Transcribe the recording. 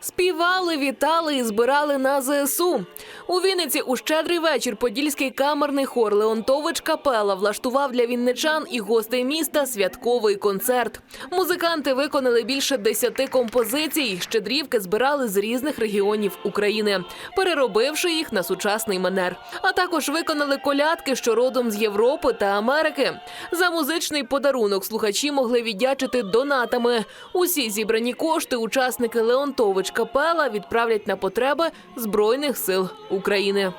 Співали, вітали і збирали на ЗСУ. У Вінниці у щедрий вечір подільський камерний хор Леонтович Капела влаштував для вінничан і гостей міста святковий концерт. Музиканти виконали більше десяти композицій. Щедрівки збирали з різних регіонів України, переробивши їх на сучасний манер. А також виконали колядки, що родом з Європи та Америки. За музичний подарунок слухачі могли віддячити донатами. Усі зібрані кошти учасники Леонтович Капела відправлять на потреби Збройних сил України.